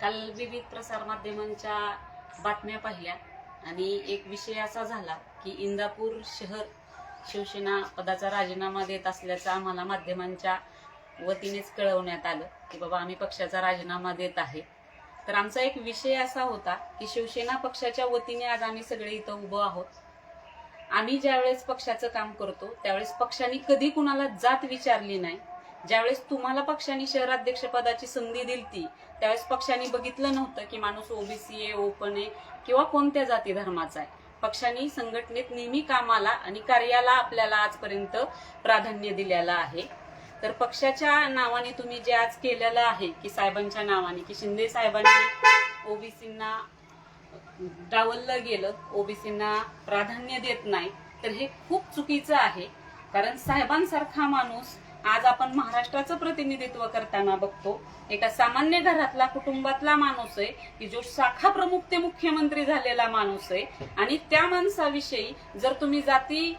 काल विविध प्रसार माध्यमांच्या बातम्या पाहिल्या आणि एक विषय असा झाला की इंदापूर शहर शिवसेना पदाचा राजीनामा देत असल्याचं आम्हाला माध्यमांच्या वतीनेच कळवण्यात आलं की बाबा आम्ही पक्षाचा राजीनामा देत आहे. तर आमचा एक विषय असा होता की शिवसेना पक्षाच्या वतीने आज आम्ही सगळे इथं उभं आहोत. आम्ही ज्यावेळेस पक्षाचं काम करतो त्यावेळेस पक्षाने कधी कुणाला जात विचारली नाही. ज्यावेळेस तुम्हाला पक्षाने शहराध्यक्ष पदाची संधी दिलती त्यावेळेस पक्षाने बघितलं नव्हतं की माणूस ओबीसी आहे ओपन आहे किंवा कोणत्या जाती धर्माचा आहे. पक्षाने संघटनेत नेहमी कामाला आणि कार्याला आपल्याला आजपर्यंत प्राधान्य दिलेलं आहे. तर पक्षाच्या नावाने तुम्ही जे आज केलेलं आहे की साहेबांच्या नावाने की शिंदे साहेबांनी ओबीसींना डावललं गेलं ओबीसींना प्राधान्य देत नाही तर हे खूप चुकीचं आहे. कारण साहेबांसारखा माणूस आज आपण महाराष्ट्राचं प्रतिनिधित्व करताना बघतो. एका सामान्य घरातला कुटुंबातला माणूस आहे की जो शाखा प्रमुख ते मुख्यमंत्री झालेला माणूस आहे. आणि त्या माणसाविषयी जर तुम्ही जाती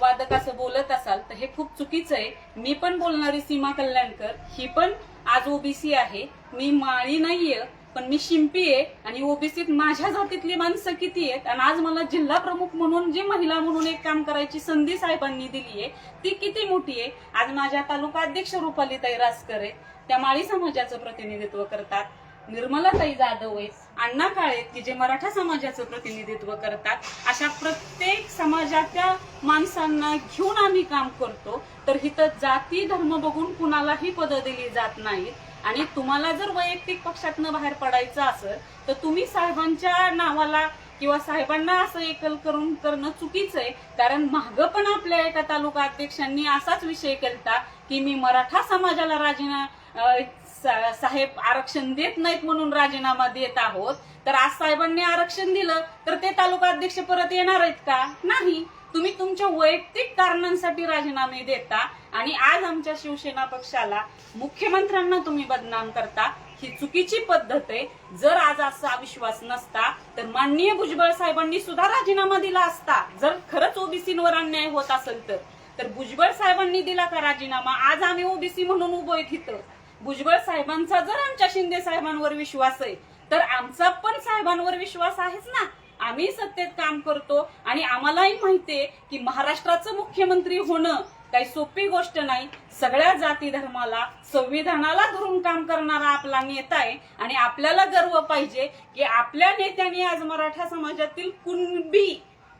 वादक असं बोलत असाल तर हे खूप चुकीचं आहे. मी पण बोलणारी सीमा कल्याणकर ही पण आज ओबीसी आहे. मी माळी नाहीये. पण मी शिंपी आहे आणि ओबीसीत माझ्या जातीतली माणसं किती आहेत? आणि आज मला जिल्हा प्रमुख म्हणून जी महिला म्हणून एक काम करायची संधी साहेबांनी दिली आहे ती किती मोठी आहे? आज माझ्या तालुका अध्यक्ष रुपालीताई रासकर आहे त्या माळी समाजाचं प्रतिनिधित्व करतात. निर्मलाताई जाधव आहेत. अण्णा काळे की जे मराठा समाजाचं प्रतिनिधित्व करतात. अशा प्रत्येक समाजाच्या माणसांना घेऊन आम्ही काम करतो. तर इथं जाती धर्म बघून कुणालाही पदं दिली जात नाहीत. आणि तुम्हाला जर वैयक्तिक पक्षातनं बाहेर पडायचं असेल तर तुम्ही साहेबांच्या नावाला किंवा साहेबांना असं एकल करून करणं चुकीचं आहे. कारण मागं पण आपल्या एका तालुका अध्यक्षांनी असाच विषय केलता की मी मराठा समाजाला राजीनामा साहेब आरक्षण देत नाहीत म्हणून राजीनामा देत आहोत. तर आज साहेबांनी आरक्षण दिलं तर ते तालुका अध्यक्ष परत येणार आहेत का? नाही. तुम्ही तुमच्या वैयक्तिक कारणांसाठी राजीनामे देता आणि आज आमच्या शिवसेना पक्षाला मुख्यमंत्र्यांना तुम्ही बदनाम करता ही चुकीची पद्धत आहे. जर आज असा विश्वास नसता तर माननीय भुजबळ साहेबांनी सुद्धा राजीनामा दिला असता. जर खरंच ओबीसीवर अन्याय होत असेल तर. तर भुजबळ साहेबांनी दिला का राजीनामा? आज आम्ही ओबीसी म्हणून उभो तिथं. भुजबळ साहेबांचा जर आमच्या शिंदे साहेबांवर विश्वास आहे तर आमचा पण साहेबांवर विश्वास आहेच ना. आम्ही सत्तेत काम करतो आणि आम्हालाही माहितीये की महाराष्ट्राचं मुख्यमंत्री होणं काही सोपी गोष्ट नाही. सगळ्या जाती धर्माला संविधानाला धरून काम करणारा आपला नेता आहे आणि आपल्याला गर्व पाहिजे की आपल्या नेत्याने आज मराठा समाजातील कुणबी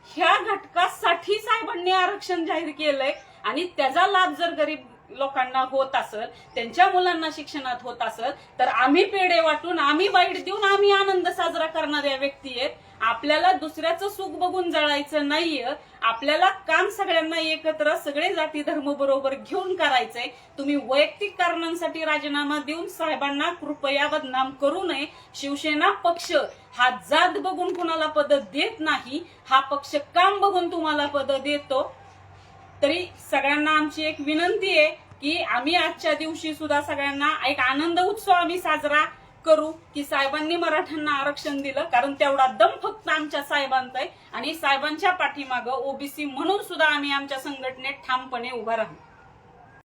ह्या घटकासाठी साहेबांनी आरक्षण जाहीर केलंय आणि त्याचा लाभ जर गरीब लोकांना होत असेल त्यांच्या मुलांना शिक्षणात होत असेल तर आम्ही पेढे वाटून आम्ही वाईट देऊन आम्ही आनंद साजरा करणाऱ्या व्यक्ती आहेत. आपल्याला दुसऱ्याचं सुख बघून जळायचं नाहीये. आपल्याला काम सगळ्यांना एकत्र सगळे जाती धर्म बरोबर घेऊन करायचंय. तुम्ही वैयक्तिक कारणांसाठी राजीनामा देऊन साहेबांना कृपया बदनाम करू नये. शिवसेना पक्ष हा जात बघून कुणाला पद देत नाही हा पक्ष काम बघून तुम्हाला पद देतो. तरी सगळ्यांना आमची एक विनंती आहे की आम्ही आजच्या दिवशी सुद्धा सगळ्यांना एक आनंद उत्सव आम्ही साजरा करू की साहेबांनी मराठ्यांना आरक्षण दिलं कारण तेवढा दम फक्त आमच्या साहेबांचा आहे. आणि साहेबांच्या पाठीमागं ओबीसी म्हणून सुद्धा आम्ही आमच्या संघटनेत ठामपणे उभा राहू.